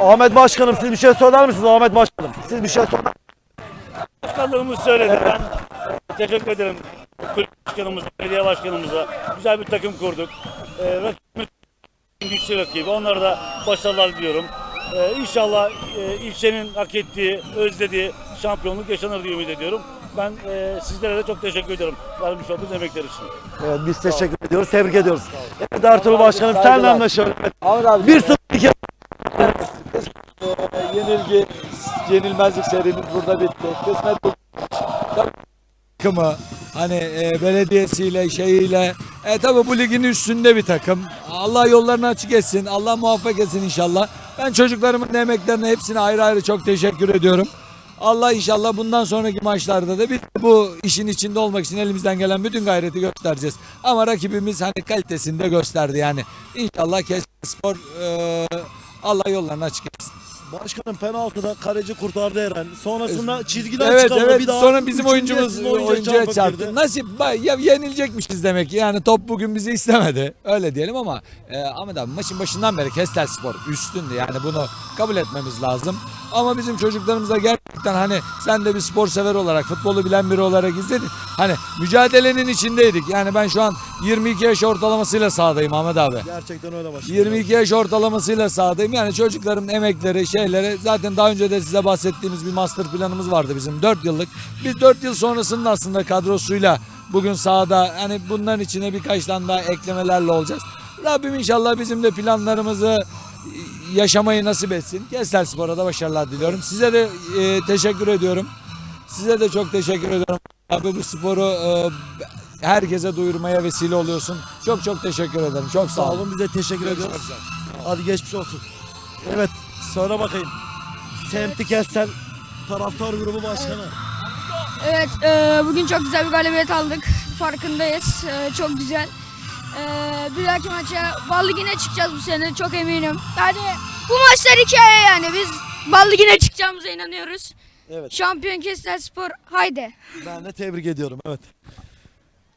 Ahmet Başkanım siz bir şey söyler misiniz Ahmet Başkanım? Siz bir şey söyler Başkanlığımız söyledi. Ben teşekkür ederim kulüp başkanımıza, belediye başkanımıza. Güzel bir takım kurduk. Ee, rakibimiz güçlü rakibi. Onlara da başarılar diliyorum. Ee, inşallah e, ilçenin hak ettiği, özlediği şampiyonluk yaşanır diye ümit ediyorum. Ben e, sizlere de çok teşekkür ederim. Vermiş olduğunuz emekler için. Evet biz teşekkür ediyoruz, tebrik ediyoruz. Evet Ertuğrul Başkanım senle şöyle. Ahmet abi 1-0 2 e, yenilgi, yenilmezlik serimiz burada bitti. Kısmet takımı hani e, belediyesiyle şeyiyle e tabi bu ligin üstünde bir takım. Allah yollarını açık etsin. Allah muvaffak etsin inşallah. Ben çocuklarımın emeklerine hepsine ayrı ayrı çok teşekkür ediyorum. Allah inşallah bundan sonraki maçlarda da biz bu işin içinde olmak için elimizden gelen bütün gayreti göstereceğiz. Ama rakibimiz hani kalitesini de gösterdi yani. İnşallah Kestel Spor e, Allah yollarını açık etsin. Başkanım penaltıda kaleci kurtardı Eren. Sonrasında çizgiden Evet çıkardı evet bir daha. sonra bizim oyuncumuz oyuncuya çarptı. girdi. Nasip ya yenilecekmişiz demek. Yani top bugün bizi istemedi. Öyle diyelim ama e, Ahmet abi maçın başından beri Kestel Spor üstündü. Yani bunu kabul etmemiz lazım. Ama bizim çocuklarımız da gerçekten hani sen de bir spor sever olarak futbolu bilen biri olarak izledin. Hani mücadelenin içindeydik. Yani ben şu an 22 yaş ortalamasıyla sahadayım Ahmet abi. Gerçekten öyle başkanım. 22 yaş ortalamasıyla sahadayım. Yani çocukların emekleri, şeyleri zaten daha önce de size bahsettiğimiz bir master planımız vardı bizim 4 yıllık. Biz 4 yıl sonrasının aslında kadrosuyla bugün sahada hani bunların içine birkaç tane daha eklemelerle olacağız. Rabbim inşallah bizim de planlarımızı yaşamayı nasip etsin. Kestel Spor'a da başarılar diliyorum. Size de e, teşekkür ediyorum. Size de çok teşekkür ediyorum. Abi bu sporu e, herkese duyurmaya vesile oluyorsun. Çok çok teşekkür ederim. Çok sağ Sağ olun. olun bize teşekkür ediyoruz. Hadi geçmiş olsun. Evet söyle bakayım. Semti Kestel taraftar grubu başkanı. Evet, e, bugün çok güzel bir galibiyet aldık. Farkındayız. E, çok güzel. E, bir dahaki maça Bal Ligi'ne çıkacağız bu sene çok eminim. Yani bu maçlar hikaye yani. Biz Bal Ligi'ne çıkacağımıza inanıyoruz. Evet. Şampiyon Kestel Spor haydi. Ben de tebrik ediyorum. Evet.